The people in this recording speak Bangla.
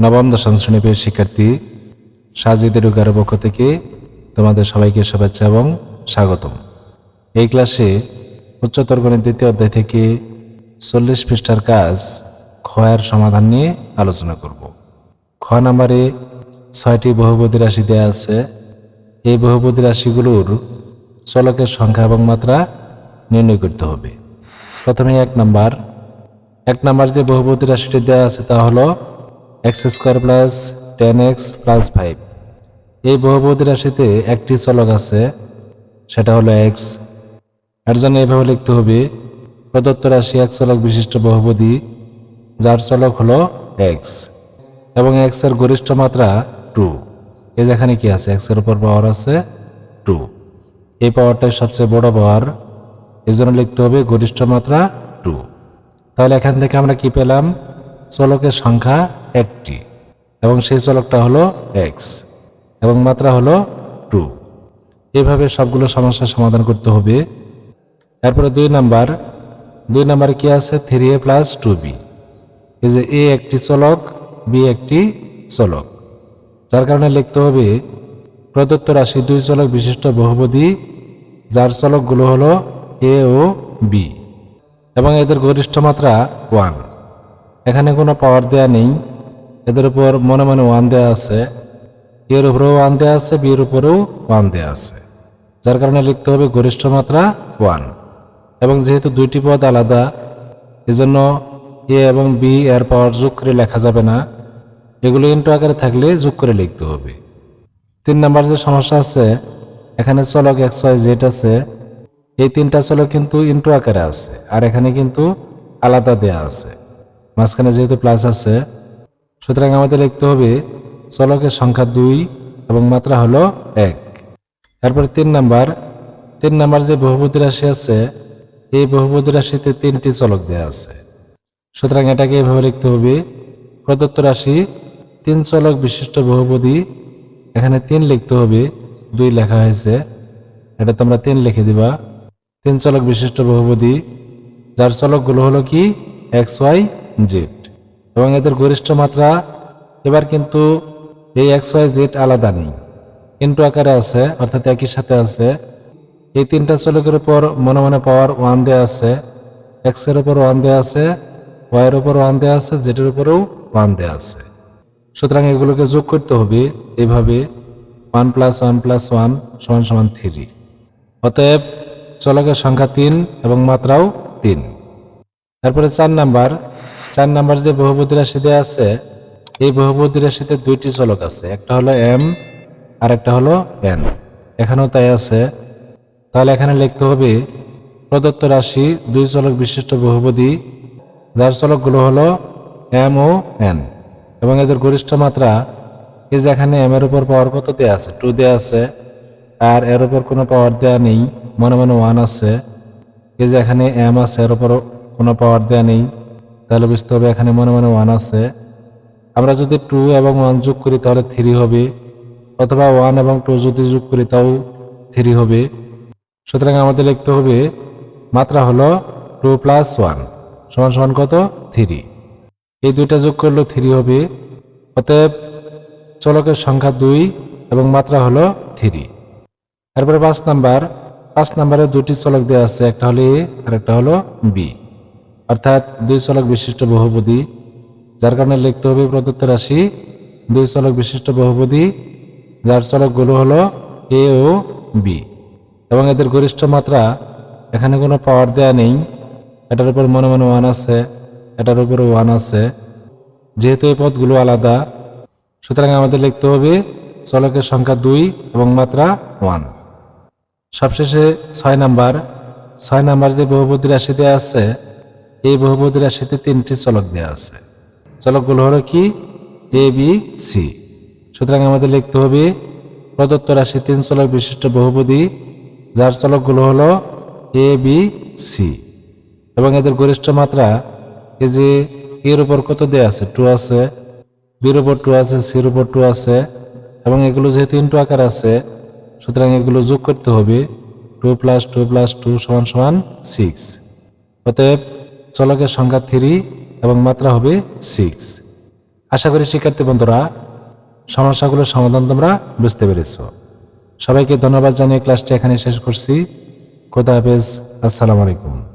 নবম, দশম শ্রেণির শিক্ষার্থী সাজিদের উগারের পক্ষ থেকে তোমাদের সবাইকে শুভেচ্ছা এবং স্বাগতম। এই ক্লাসে উচ্চতর গণিত দ্বিতীয় অধ্যায় থেকে চল্লিশ পৃষ্ঠার কাজ ক্ষয়ের সমাধান নিয়ে আলোচনা করব। খ নাম্বারে ছয়টি বহুপদী রাশি দেওয়া আছে। এই বহুপদী রাশিগুলোর চলকের সংখ্যা এবং মাত্রা নির্ণয় করতে হবে। প্রথমে এক নাম্বার। এক নাম্বার যে বহুপদী রাশিটি দেওয়া আছে তা হলো x square plus ten x plus five. এই বহুপদী রাশিতে একটি চলক আছে, সেটা হলো এক্স। এর জন্য এভাবে লিখতে হবে, প্রদত্ত রাশি এক চলক বিশিষ্ট বহুপদী, যার চলক হলো এক্স। এবং এক্সের গরিষ্ঠ মাত্রা টু। এই যেখানে কি আছে? এক্সের উপর পাওয়ার আছে টু। এই পাওয়ারটাই সবচেয়ে বড় পাওয়ার এই জন্য লিখতে হবে গরিষ্ঠ মাত্রা টু। তাহলে এখান থেকে আমরা কি পেলাম? চলকের সংখ্যা একটি এবং সেই চলকটা হলো এক্স এবং মাত্রা হলো টু এইভাবে সবগুলো সমস্যার সমাধান করতে হবে। এরপরে দুই নাম্বার, দুই নাম্বারে কি আছে? Three a plus two b এই যে এ একটি চলক বি একটি চলক। যার কারণে লিখতে হবে, প্রদত্ত রাশি দুই চলক বিশিষ্ট বহুপদী, যার চলকগুলো হলো এ ও বি এবং এদের গরিষ্ঠ মাত্রা ওয়ান এখানে কোনো পাওয়ার দেয়া নেই। এদের উপর মনে মনে ওয়ান দেয়া আছে। এর উপরেও ওয়ান দেয়া আছে বিয়ের উপরেও ওয়ান দেয়া আছে। যার কারণে লিখতে হবে গরিষ্ঠ মাত্রা ওয়ান এবং যেহেতু দুইটি পদ আলাদা, এজন্য এ এবং বি এর পাওয়ার যোগ করে লেখা যাবে না। এগুলো ইন্টু আকারে থাকলে যোগ করে লিখতে হবে। তিন নাম্বার যে সমস্যা আছে, এখানে চলক এক্স ওয়াই জেড আছে। এই তিনটা চলক কিন্তু ইন্টু আকারে আছে, আর এখানে কিন্তু আলাদা দেয়া আছে। মাঝখানে যেহেতু প্লাস আছে, সুতরাং আমাদের লিখতে হবে চলকের সংখ্যা দুই এবং মাত্রা হলো এক। এরপর তিন নাম্বার তিন নাম্বার যে বহুপদী রাশি আছে, এই বহুপদী রাশিতে তিনটি চলক দেওয়া আছে। সুতরাং এটাকে এভাবে লিখতে হবে, প্রদত্ত রাশি, তিন চলক বিশিষ্ট বহুপদী, এখানে তিন লিখতে হবে, দুই লেখা হয়েছে, এটা তোমরা তিন লিখে দিবা। তিন চলক বিশিষ্ট বহুপদী, যার চলকগুলো হলো কি? এক্স ওয়াই জেড এবং এদের গরিষ্ঠ মাত্রা, এবার কিন্তু এই এক্স ওয়াই জেড আলাদা নেই। ইন্টু আকারে আছে, অর্থাৎ একই সাথে আছে। এই তিনটা চলকের উপর মনে মনে পাওয়ার ওয়ান দেওয়া আছে। এক্সের উপর ওয়ান দেওয়া আছে ওয়াই এর উপর ওয়ান দেওয়া আছে জেড এর উপরেও ওয়ান দেওয়া আছে। সুতরাং এগুলোকে যোগ করতে হবে এইভাবে one plus one plus one সমান সমান থ্রি অতএব চলকের সংখ্যা তিন এবং মাত্রাও তিন। তারপরে চার নাম্বার চার নাম্বার যে বহুপদী রাশি দেওয়া আছে, এই বহুপদী রাশিতে দুইটি চলক আছে, একটা হলো এম আর একটা হলো এন এখানেও তাই আছে। তাহলে এখানে লিখতে হবে, প্রদত্ত রাশি দুই চলক বিশিষ্ট বহুপদী, যার চলকগুলো হলো এম ও এন এবং এদের গরিষ্ঠ মাত্রা, এই যে এখানে এম এর উপর পাওয়ার কত দেওয়া আছে? টু দেওয়া আছে। আর এর উপর কোনো পাওয়ার দেওয়া নেই, মনে মনে ওয়ান আছে। এই যে এখানে এম আছে, এর উপর কোনো পাওয়ার দেওয়া নেই। তাহলে বুঝতে হবে এখানে মনে মনে ওয়ান আছে। আমরা যদি টু এবং ওয়ান যোগ করি তাহলে থ্রি হবে। অথবা ওয়ান এবং টু যদি যোগ করি তাও থ্রি হবে। সুতরাং আমাদের লিখতে হবে, মাত্রা হলো টু প্লাস ওয়ান সমান সমান কত? থ্রি এই দুইটা যোগ করলে থ্রি হবে। অতএব চলকের সংখ্যা দুই এবং মাত্রা হলো থ্রি তারপরে পাঁচ নাম্বার। পাঁচ নাম্বারে দুটি চলক দেওয়া আছে, একটা হলো এ আর একটা হলো বি অর্থাৎ দুই চলক বিশিষ্ট বহুপদী, যার কারণে লিখতে হবে প্রদত্ত রাশি, দুই চলক বিশিষ্ট বহুপদী, যার চলকগুলো হলো এ ও বি। এবং এদের গরিষ্ঠ মাত্রা, এখানে কোনো পাওয়ার দেয়া নেই। এটার উপর মনে মনে ওয়ান আছে, এটার উপরে ওয়ান আছে। যেহেতু এই পদগুলো আলাদা, সুতরাং আমাদের লিখতে হবে চলকের সংখ্যা দুই এবং মাত্রা ওয়ান। সবশেষে ছয় নাম্বার ছয় নাম্বার যে বহুপদী রাশি দেওয়া আছে এই বহুপদী রাশিতে তিনটি চলক দেওয়া আছে। চলকগুলো হলো কি? এ বি সি সুতরাং আমাদের লিখতে হবে, প্রদত্ত রাশি তিন চলক বিশিষ্ট বহুপদী, যার চলকগুলো হলো এ বি সি এবং এদের গরিষ্ঠ মাত্রা, এই যে এর উপর কত দেওয়া আছে? টু আছে। বির উপর টু আছে সির উপর টু আছে। এবং এগুলো যেহেতু ইন্টু আকার আছে, সুতরাং এগুলো যোগ করতে হবে two plus two plus two সমান সমান সিক্স অতএব চলকের সংখ্যা থ্রি এবং মাত্রা হবে সিক্স আশা করি শিক্ষার্থী বন্ধুরা, সমস্যাগুলোর সমাধান তোমরা বুঝতে পেরেছ। সবাইকে ধন্যবাদ জানিয়ে ক্লাসটি এখানে শেষ করছি। খোদা হাফেজ, আসসালামু আলাইকুম।